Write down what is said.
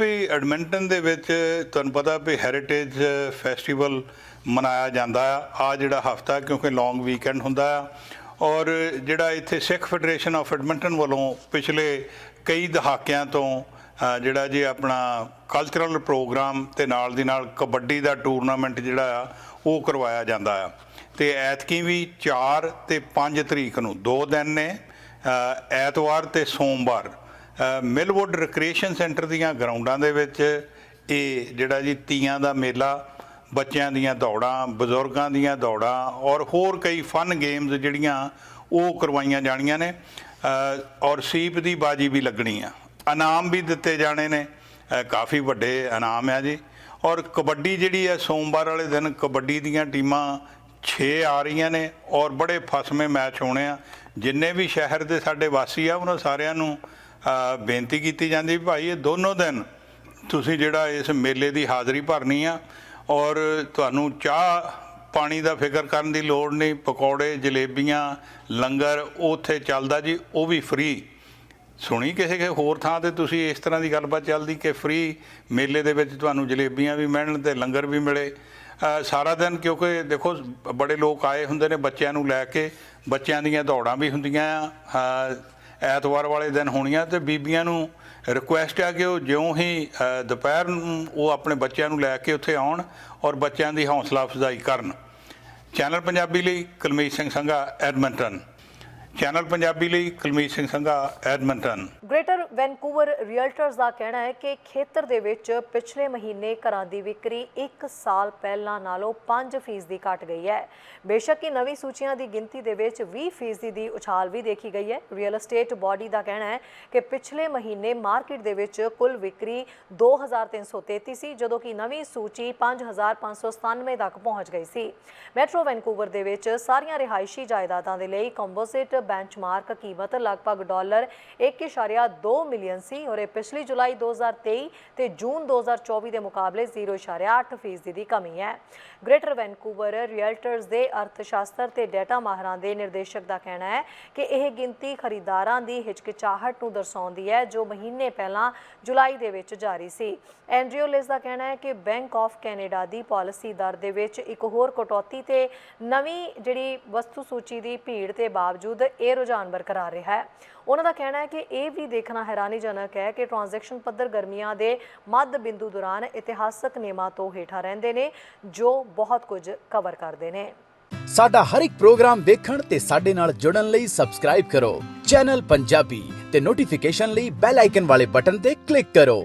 ਵੀ Edmonton ਦੇ ਵਿੱਚ ਤੁਹਾਨੂੰ ਪਤਾ ਵੀ ਹੈਰੀਟੇਜ ਫੈਸਟੀਵਲ ਮਨਾਇਆ ਜਾਂਦਾ ਆ। ਆ ਜਿਹੜਾ ਹਫਤਾ ਕਿਉਂਕਿ ਲੌਂਗ ਵੀਕਐਂਡ ਹੁੰਦਾ ਆ। ਔਰ ਜਿਹੜਾ ਇੱਥੇ ਸਿੱਖ ਫੈਡਰੇਸ਼ਨ ਆਫ ਐਡਮਿੰਟਨ ਵੱਲੋਂ ਪਿਛਲੇ ਕਈ ਦਹਾਕਿਆਂ ਤੋਂ ਜਿਹੜਾ ਜੀ ਆਪਣਾ ਕਲਚਰਲ ਪ੍ਰੋਗਰਾਮ ਤੇ ਨਾਲ ਦੀ ਨਾਲ ਕਬੱਡੀ ਦਾ ਟੂਰਨਾਮੈਂਟ ਜਿਹੜਾ ਆ, ਉਹ ਕਰਵਾਇਆ ਜਾਂਦਾ ਆ। ਤੇ ਐਤਕੀ ਵੀ 4 ਤੇ 5 ਤਰੀਕ ਨੂੰ ਦੋ ਦਿਨ ਨੇ ਐਤਵਾਰ ਤੇ ਸੋਮਵਾਰ। ਮਿਲਵੁੱਡ ਰਿਕ੍ਰੀਏਸ਼ਨ ਸੈਂਟਰ ਦੀਆਂ ਗਰਾਊਂਡਾਂ ਦੇ ਵਿੱਚ ਇਹ ਜਿਹੜਾ ਜੀ ਤੀਆਂ ਦਾ ਮੇਲਾ, ਬੱਚਿਆਂ ਦੀਆਂ ਦੌੜਾਂ, ਬਜ਼ੁਰਗਾਂ ਦੀਆਂ ਦੌੜਾਂ ਔਰ ਹੋਰ ਕਈ ਫਨ ਗੇਮਸ ਜਿਹੜੀਆਂ ਉਹ ਕਰਵਾਈਆਂ ਜਾਣੀਆਂ ਨੇ। ਔਰ ਸੀਪ ਦੀ ਬਾਜੀ ਵੀ ਲੱਗਣੀ ਆ। ਇਨਾਮ ਵੀ ਦਿੱਤੇ ਜਾਣੇ ਨੇ। ਕਾਫੀ ਵੱਡੇ ਇਨਾਮ ਆ ਜੀ। ਔਰ ਕਬੱਡੀ ਜਿਹੜੀ ਹੈ ਸੋਮਵਾਰ ਵਾਲੇ ਦਿਨ ਕਬੱਡੀ ਦੀਆਂ ਟੀਮਾਂ 6 ਆ ਰਹੀਆਂ ਨੇ ਔਰ ਬੜੇ ਫਸਵੇਂ ਮੈਚ ਹੋਣੇ ਆ। ਜਿੰਨੇ ਵੀ ਸ਼ਹਿਰ ਦੇ ਸਾਡੇ ਵਾਸੀ ਆ, ਉਹਨਾਂ ਸਾਰਿਆਂ ਨੂੰ ਬੇਨਤੀ ਕੀਤੀ ਜਾਂਦੀ ਵੀ ਭਾਈ ਇਹ ਦੋਨੋਂ ਦਿਨ ਤੁਸੀਂ ਜਿਹੜਾ ਇਸ ਮੇਲੇ ਦੀ ਹਾਜ਼ਰੀ ਭਰਨੀ ਆ ਔਰ ਤੁਹਾਨੂੰ ਚਾਹ ਪਾਣੀ ਦਾ ਫਿਕਰ ਕਰਨ ਦੀ ਲੋੜ ਨਹੀਂ, ਪਕੌੜੇ, ਜਲੇਬੀਆਂ, ਲੰਗਰ ਉੱਥੇ ਚੱਲਦਾ ਜੀ, ਉਹ ਵੀ ਫ੍ਰੀ। ਸੁਣੀ ਕਿਸੇ ਕੇ ਹੋਰ ਥਾਂ ਤੇ ਤੁਸੀਂ ਇਸ ਤਰ੍ਹਾਂ ਦੀ ਗੱਲਬਾਤ ਚੱਲਦੀ ਕਿ ਫ੍ਰੀ ਮੇਲੇ ਦੇ ਵਿੱਚ ਤੁਹਾਨੂੰ ਜਲੇਬੀਆਂ ਵੀ ਮਿਲਣ ਤੇ ਲੰਗਰ ਵੀ ਮਿਲੇ? ਸਾਰਾ ਦਿਨ ਕਿਉਂਕਿ ਦੇਖੋ, ਬੜੇ ਲੋਕ ਆਏ ਹੁੰਦੇ ਨੇ ਬੱਚਿਆਂ ਨੂੰ ਲੈ ਕੇ, ਬੱਚਿਆਂ ਦੀਆਂ ਦੌੜਾਂ ਵੀ ਹੁੰਦੀਆਂ ਆ। ਐਤਵਾਰ ਵਾਲੇ ਦਿਨ ਹੋਣੀਆਂ ਤੇ ਬੀਬੀਆਂ ਨੂੰ ਰਿਕੁਐਸਟ ਆ ਕਿ ਉਹ ਜਿਉਂ ਹੀ ਦੁਪਹਿਰ ਨੂੰ ਉਹ ਆਪਣੇ ਬੱਚਿਆਂ ਨੂੰ ਲੈ ਕੇ ਉੱਥੇ ਆਉਣ ਔਰ ਬੱਚਿਆਂ ਦੀ ਹੌਸਲਾ ਅਫਜ਼ਾਈ ਕਰਨ। ਚੈਨਲ ਪੰਜਾਬੀ ਲਈ ਕੁਲਮੀਤ ਸਿੰਘ ਸੰਘਾ, ਐਡਮਿੰਟਨ। ਚੈਨਲ ਪੰਜਾਬੀ ਲਈ Kulmeet Singh Sangha, Edmonton. Greater Vancouver realtors ਦਾ ਕਹਿਣਾ ਹੈ ਕਿ ਖੇਤਰ ਦੇ ਵਿੱਚ ਪਿਛਲੇ ਮਹੀਨੇ ਘਰਾਂ ਦੀ ਵਿਕਰੀ 1 ਸਾਲ ਪਹਿਲਾਂ ਨਾਲੋਂ 5% ਦੀ ਘਟ ਗਈ ਹੈ। ਬੇਸ਼ੱਕ ਹੀ ਨਵੀਂ ਸੂਚੀਆਂ ਦੀ ਗਿਣਤੀ ਦੇ ਵਿੱਚ 20% ਦੀ ਉਛਾਲ ਵੀ ਦੇਖੀ ਗਈ ਹੈ। ਰੀਅਲ ਏਸਟੇਟ ਬਾਡੀ ਦਾ ਕਹਿਣਾ ਹੈ ਕਿ ਪਿਛਲੇ ਮਹੀਨੇ ਮਾਰਕੀਟ ਦੇ ਵਿੱਚ ਕੁੱਲ ਵਿਕਰੀ 2333 ਸੀ ਜਦੋਂ ਕਿ ਨਵੀਂ ਸੂਚੀ 5597 ਤੱਕ ਪਹੁੰਚ ਗਈ ਸੀ। ਮੈਟਰੋ ਵੈਨਕੂਵਰ ਦੇ ਵਿੱਚ ਸਾਰੀਆਂ ਰਿਹਾਇਸ਼ੀ ਜਾਇਦਾਦਾਂ ਦੇ ਲਈ ਕੰਪੋਜ਼ਿਟ ਬੈਂਚਮਾਰਕ ਕੀਮਤ ਲਗਭਗ ਡਾਲਰ 1.2 ਮਿਲੀਅਨ ਸੀ ਔਰ ਇਹ ਪਿਛਲੀ ਜੁਲਾਈ 2023 ਤੇ ਜੂਨ 2024 ਦੇ ਮੁਕਾਬਲੇ 0.8 ਫੀਸਦੀ ਦੀ ਕਮੀ ਹੈ। ਗ੍ਰੇਟਰ ਵੈਨਕੂਵਰ ਰੀਅਲਟਰਸ ਦੇ ਅਰਥਸ਼ਾਸਤਰ ਤੇ ਡਾਟਾ ਮਾਹਰਾਂ ਦੇ ਨਿਰਦੇਸ਼ਕ ਦਾ ਕਹਿਣਾ ਹੈ ਕਿ ਇਹ ਗਿਣਤੀ ਖਰੀਦਾਰਾਂ ਦੀ ਹਿਚਕਿਚਾਹਟ ਨੂੰ ਦਰਸਾਉਂਦੀ ਹੈ ਜੋ ਮਹੀਨੇ ਪਹਿਲਾਂ ਜੁਲਾਈ ਦੇ ਵਿੱਚ ਜਾਰੀ ਸੀ। ਐਂਡਰਿਓ ਲਿਸ ਦਾ ਕਹਿਣਾ ਹੈ ਕਿ ਬੈਂਕ ਆਫ ਕੈਨੇਡਾ ਦੀ ਪਾਲਿਸੀ ਦਰ ਦੇ ਵਿੱਚ ਇੱਕ ਹੋਰ ਕਟੌਤੀ ਤੇ ਨਵੀਂ ਜਿਹੜੀ ਵਸਤੂ ਸੂਚੀ ਦੀ ਭੀੜ ਦੇ ਬਾਵਜੂਦ ਇਹ ਰੁਝਾਨ ਬਰਕਰਾਰ ਰਿਹਾ ਹੈ। ਉਹਨਾਂ ਦਾ ਕਹਿਣਾ ਹੈ ਕਿ ਇਹ ਵੀ ਦੇਖਣਾ ਹੈਰਾਨੀਜਨਕ ਹੈ ਕਿ ਟ੍ਰਾਂਜੈਕਸ਼ਨ ਪੱਧਰ ਗਰਮੀਆਂ ਦੇ ਮੱਧ ਬਿੰਦੂ ਦੌਰਾਨ ਇਤਿਹਾਸਕ ਨਿਯਮਾਂ ਤੋਂ ਹੇਠਾਂ ਰਹਿੰਦੇ ਨੇ, ਜੋ ਬਹੁਤ ਕੁਝ ਕਵਰ ਕਰਦੇ ਨੇ। ਸਾਡਾ ਹਰ ਇੱਕ ਪ੍ਰੋਗਰਾਮ ਵੇਖਣ ਤੇ ਸਾਡੇ ਨਾਲ ਜੁੜਨ ਲਈ ਸਬਸਕ੍ਰਾਈਬ ਕਰੋ। ਚੈਨਲ ਪੰਜਾਬੀ ਤੇ ਨੋਟੀਫਿਕੇਸ਼ਨ ਲਈ ਬੈਲ ਆਈਕਨ ਵਾਲੇ ਬਟਨ ਤੇ ਕਲਿੱਕ ਕਰੋ।